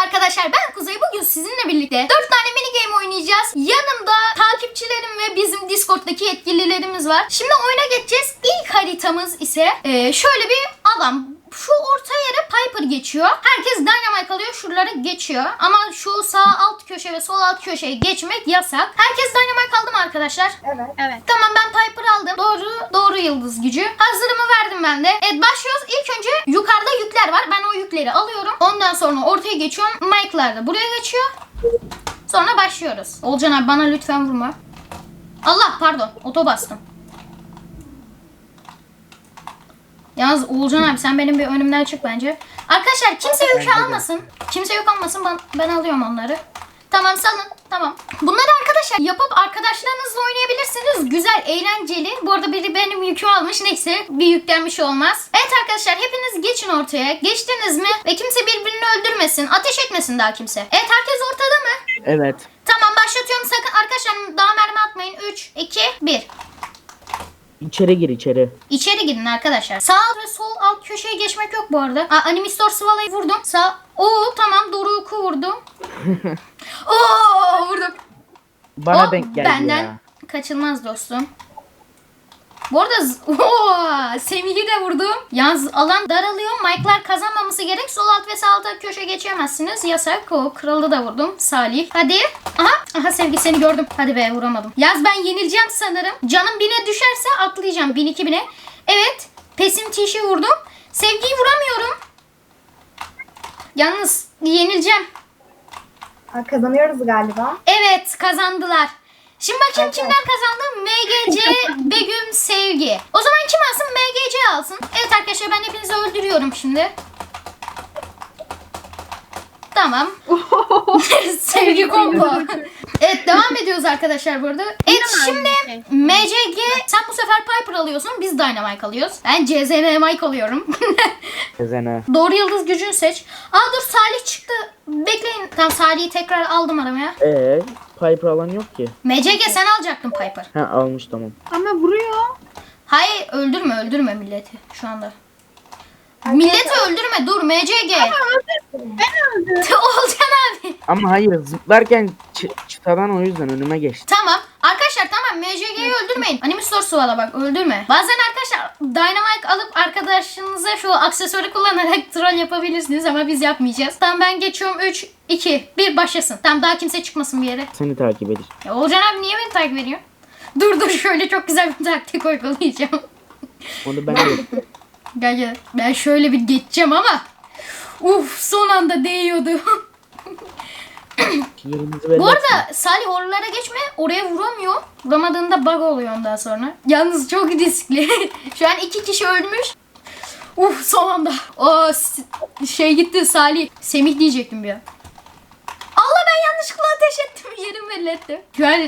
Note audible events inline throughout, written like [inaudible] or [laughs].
arkadaşlar ben Kuzey bugün sizinle birlikte 4 tane mini game oynayacağız. Yanımda takipçilerim ve bizim Discord'daki yetkililerimiz var. Şimdi oyuna geçeceğiz. İlk haritamız ise e, şöyle bir alan. Şu orta yere Piper geçiyor. Herkes Dynamite. Şuraları geçiyor. Ama şu sağ alt köşe ve sol alt köşeye geçmek yasak. Herkes Dynamite aldı mı arkadaşlar? Evet. Evet. Tamam ben Piper aldım. Doğru doğru yıldız gücü. Hazırımı verdim ben de. Evet başlıyoruz. İlk önce yukarıda yükler var. Ben o yükleri alıyorum. Ondan sonra ortaya geçiyorum. Mike'lar da buraya geçiyor. Sonra başlıyoruz. Olcan abi bana lütfen vurma. Allah pardon. Oto bastım. Yalnız Oğulcan abi sen benim bir önümden çık bence. Arkadaşlar kimse yükü almasın. Kimse yük almasın. Ben, ben alıyorum onları. Tamam salın. Tamam. Bunları arkadaşlar yapıp arkadaşlarınızla oynayabilirsiniz. Güzel, eğlenceli. Bu arada biri benim yükümü almış. Neyse bir yüklenmiş olmaz. Evet arkadaşlar hepiniz geçin ortaya. Geçtiniz mi? Ve kimse birbirini öldürmesin. Ateş etmesin daha kimse. Evet herkes ortada mı? Evet. Tamam başlatıyorum. Sakın arkadaşlar daha mermi atmayın. 3, 2, 1. İçeri gir içeri. İçeri gidin arkadaşlar. Sağ ve sol alt köşeye geçmek yok bu arada. Aa, Animistor Svala'yı vurdum. Sağ. Oo tamam Doruk'u vurdum. [laughs] Oo vurdum. Bana O denk geldi benden ya. kaçılmaz dostum. Bu arada z- [laughs] Oo, Semih'i de vurdum. Yalnız alan daralıyor. Mike'lar kazanmaması gerek. Sol alt ve sağ alta köşe geçemezsiniz. Yasak. O kralı da vurdum. Salih. Hadi. Aha. Aha Sevgi seni gördüm. Hadi be vuramadım. Yaz ben yenileceğim sanırım. Canım bine düşerse atlayacağım. Bin iki bine. Evet. Pesim tişi vurdum. Sevgiyi vuramıyorum. Yalnız yenileceğim. Aa, Kazanıyoruz galiba. Evet kazandılar. Şimdi bakayım kimler kazandı? MGC, [laughs] Begüm, Sevgi. O zaman kim alsın? MGC alsın. Evet arkadaşlar ben hepinizi öldürüyorum şimdi. Tamam. [laughs] Sevgi combo. evet devam ediyoruz arkadaşlar burada. Evet şimdi MCG sen bu sefer Piper alıyorsun. Biz Dynamite alıyoruz. Ben CZN Mike alıyorum. [laughs] Ezene. Doğru yıldız gücünü seç. Aa dur Salih çıktı. Bekleyin. Tamam Salih'i tekrar aldım aramaya. Ee, Piper alan yok ki. MCG sen alacaktın Piper. Ha almış tamam. Ama vuruyor. Hayır öldürme öldürme milleti şu anda. Milleti öldürme dur MCG. Ben öldüm. Olcan abi. Ama hayır zıplarken çı- çıtadan o yüzden önüme geçti. Tamam. Arkadaşlar tamam MCG'yi öldürmeyin. Animistor Suvala bak öldürme. Bazen arkadaşlar Dynamite alıp arkadaşınıza şu aksesuarı kullanarak [laughs] troll yapabilirsiniz ama biz yapmayacağız. Tamam ben geçiyorum 3, 2, 1 başlasın. Tamam daha kimse çıkmasın bir yere. Seni takip edir. Ya Olcan abi niye beni takip ediyor? Dur dur şöyle çok güzel bir taktik uygulayacağım. Onu ben de [laughs] Gel gel. Ben şöyle bir geçeceğim ama. Uf son anda değiyordu. [laughs] Bu arada Salih oralara geçme. Oraya vuramıyor. Vuramadığında bug oluyor ondan sonra. Yalnız çok riskli. [laughs] Şu an iki kişi ölmüş. Uf son anda. O şey gitti Salih. Semih diyecektim bir an. Allah ben yanlışlıkla ateş ettim. [laughs] Yerim belli. Şu an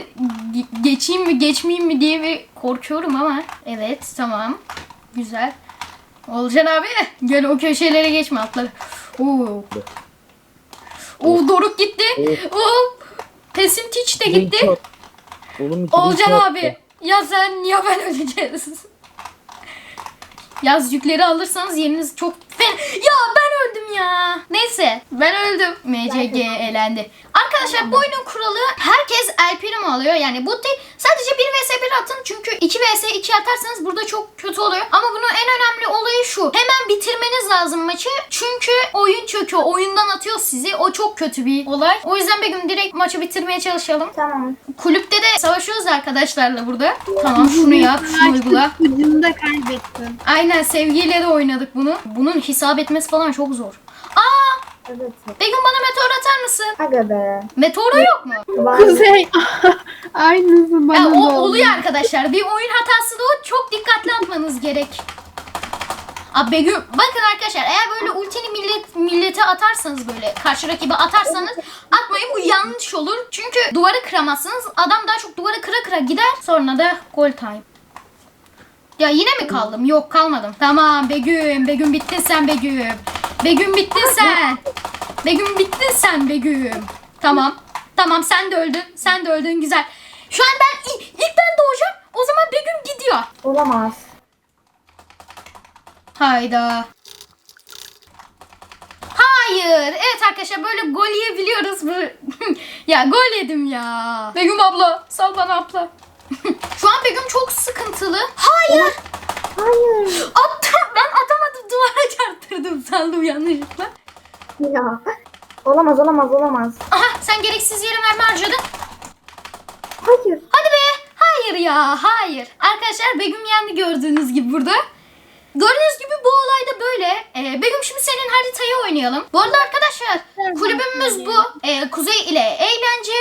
ge- geçeyim mi geçmeyeyim mi diye bir korkuyorum ama. Evet tamam. Güzel. Olcan abi gel o köşelere geçme atları. Oo. Oo Doruk gitti. Oo. Pesim Tiç de gitti. Oğlum Olcan abi ya sen ya ben öleceğiz. Yaz yükleri alırsanız yeriniz çok fen... Ya ya. Neyse ben öldüm. MCG elendi. Arkadaşlar bu oyunun kuralı herkes El Primo alıyor. Yani bu değil. Sadece 1 vs 1 atın. Çünkü 2 vs 2 atarsanız burada çok kötü oluyor. Ama bunun en önemli olayı şu. Hemen bitirmeniz lazım maçı. Çünkü oyun çöküyor. Oyundan atıyor sizi. O çok kötü bir olay. O yüzden bir gün direkt maçı bitirmeye çalışalım. Tamam. Kulüpte de savaşıyoruz arkadaşlarla burada. Tamam şunu yap, şunu uygula. Ucunu da kaybettim. Aynen sevgiyle de oynadık bunu. Bunun hesap etmesi falan çok zor. Evet. Begüm bana meteor atar mısın? Aga be. Meteoru yok mu? Var. Kuzey. [laughs] Aynısı bana da o oldu. oluyor arkadaşlar. Bir oyun hatası da o. Çok dikkatli atmanız gerek. Aa, Begüm, bakın arkadaşlar eğer böyle ultini millet, millete atarsanız böyle karşı rakibe atarsanız atmayın bu yanlış olur. Çünkü duvarı kıramazsınız. Adam daha çok duvarı kıra kıra gider. Sonra da gol time. Ya yine mi kaldım? Yok kalmadım. Tamam Begüm. Begüm bittin sen Begüm. Begüm bittin sen. Begüm bittin sen Begüm. Tamam. Tamam sen de öldün. Sen de öldün güzel. Şu an ben ilk, ilk ben doğacağım. O zaman Begüm gidiyor. Olamaz. Hayda. Hayır. Evet arkadaşlar böyle gol yiyebiliyoruz. Bu- [laughs] ya gol yedim ya. Begüm abla. Sal bana abla. [laughs] Şu an Begüm çok sıkıntılı. Hayır. Hayır. Attım. Ben atamadım. Duvara çarptırdım. Saldım yanlışlıkla. Ya. Olamaz olamaz olamaz. Aha sen gereksiz yere mermi harcadın. Hayır. Hadi be. Hayır ya. Hayır. Arkadaşlar Begüm yendi gördüğünüz gibi burada. Gördüğünüz gibi bu olayda böyle. Ee, Begüm şimdi senin haritayı oynayalım. Bu arada arkadaşlar kulübümüz bu. Ee, kuzey ile eğlence.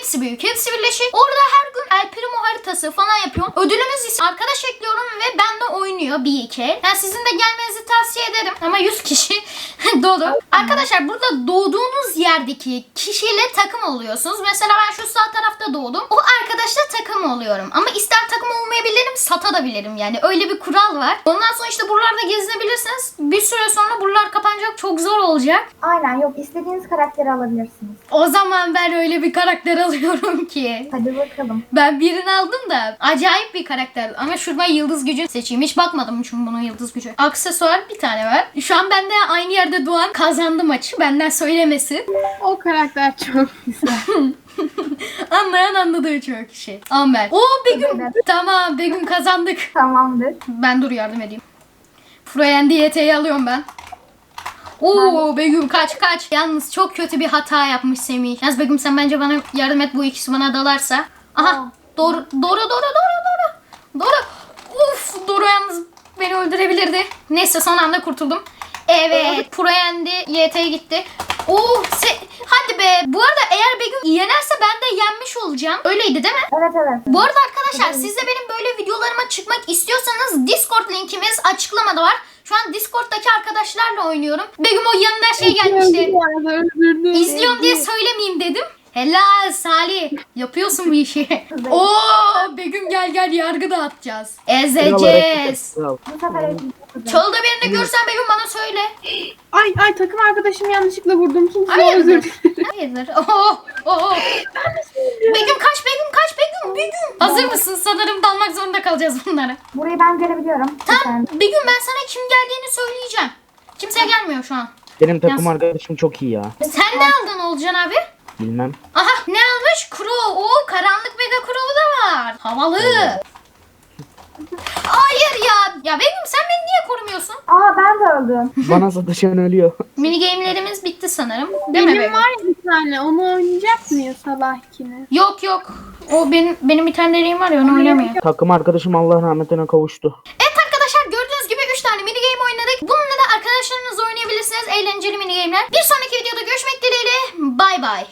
Hepsi büyük, hepsi birleşik. Orada her gün El Primo haritası falan yapıyorum. Ödülümüz ise arkadaş ekliyorum ve benle oynuyor bir iki. Yani sizin de gelmenizi tavsiye ederim. Ama 100 kişi [laughs] dolu. Arkadaşlar burada doğduğunuz yerdeki kişiyle takım oluyorsunuz. Mesela ben şu sağ tarafta doğdum. O arkadaşla takım oluyorum. Ama ister takım olmayabilirim, satabilirim. Yani öyle bir kural var. Ondan sonra işte buralarda gezinebilirsiniz. Bir süre sonra buralar kapanacak. Çok zor olacak. Aynen yok istediğiniz karakteri alabilirsiniz. O zaman ben öyle bir karakter alıyorum [laughs] ki. Hadi bakalım. Ben birini aldım da acayip bir karakter. Ama şuradan yıldız gücü seçeyim. Hiç bakmadım çünkü bunun yıldız gücü. Aksesuar bir tane var. Şu an ben de aynı yerde Doğan kazandı maçı. Benden söylemesin. O karakter çok güzel. [laughs] Anlayan anladığı çok şey. Amber. Oo Begüm. Evet. tamam Begüm kazandık. Tamamdır. Ben dur yardım edeyim. Froyen diyeteye alıyorum ben. Oo Begüm kaç kaç. Yalnız çok kötü bir hata yapmış Semih. Yalnız Begüm sen bence bana yardım et bu ikisi bana dalarsa. Aha Aa. doğru doğru doğru doğru doğru. Doğru. Uf doğru yalnız beni öldürebilirdi. Neyse son anda kurtuldum. Evet Froyen'di YT'ye gitti. Oo se- hadi be. Bu arada eğer Begüm yenerse ben de yenmiş olacağım. Öyleydi değil mi? Evet evet. Bu arada arkadaşlar siz de benim böyle videolarıma çıkmak istiyorsanız Discord linkimiz açıklamada var. Şu an Discord'daki arkadaşlarla oynuyorum. Begüm o yanında şey gelmişti. İzliyorum diye söylemeyeyim dedim. Helal Salih. Yapıyorsun bu işi. [laughs] Oo Begüm gel gel yargı dağıtacağız. Ezeceğiz. Çölde birini görsen Begüm bana söyle. Ay ay takım arkadaşım yanlışlıkla vurdum. Kimse Hayırdır? özür dilerim. Hayırdır? [laughs] Oo, oo. Begüm kaç Begüm Begüm. Hazır mısın? Sanırım dalmak zorunda kalacağız bunlara. Burayı ben görebiliyorum. Tamam. Bir gün ben sana kim geldiğini söyleyeceğim. Kimse gelmiyor şu an. Benim takım Yaz. arkadaşım çok iyi ya. Sen ne aldın Olcan abi? Bilmem. Aha ne almış? Crow. Oo karanlık mega Crow'u da var. Havalı. Hayır ya. Ya Begüm sen beni niye korumuyorsun? Aa ben de öldüm. Bana sataşan ölüyor. [laughs] Mini game'lerimiz bitti sanırım. Değil mi Benim Begüm? var ya bir tane. Onu oynayacak mıyız sabahkine? Yok yok. O benim benim bir tane deneyim var ya onu oynamıyor. takım arkadaşım Allah rahmetine kavuştu. Evet arkadaşlar gördüğünüz gibi 3 tane mini game oynadık. Bununla da arkadaşlarınızla oynayabilirsiniz. Eğlenceli mini game'ler. Bir sonraki videoda görüşmek dileğiyle. Bay bay.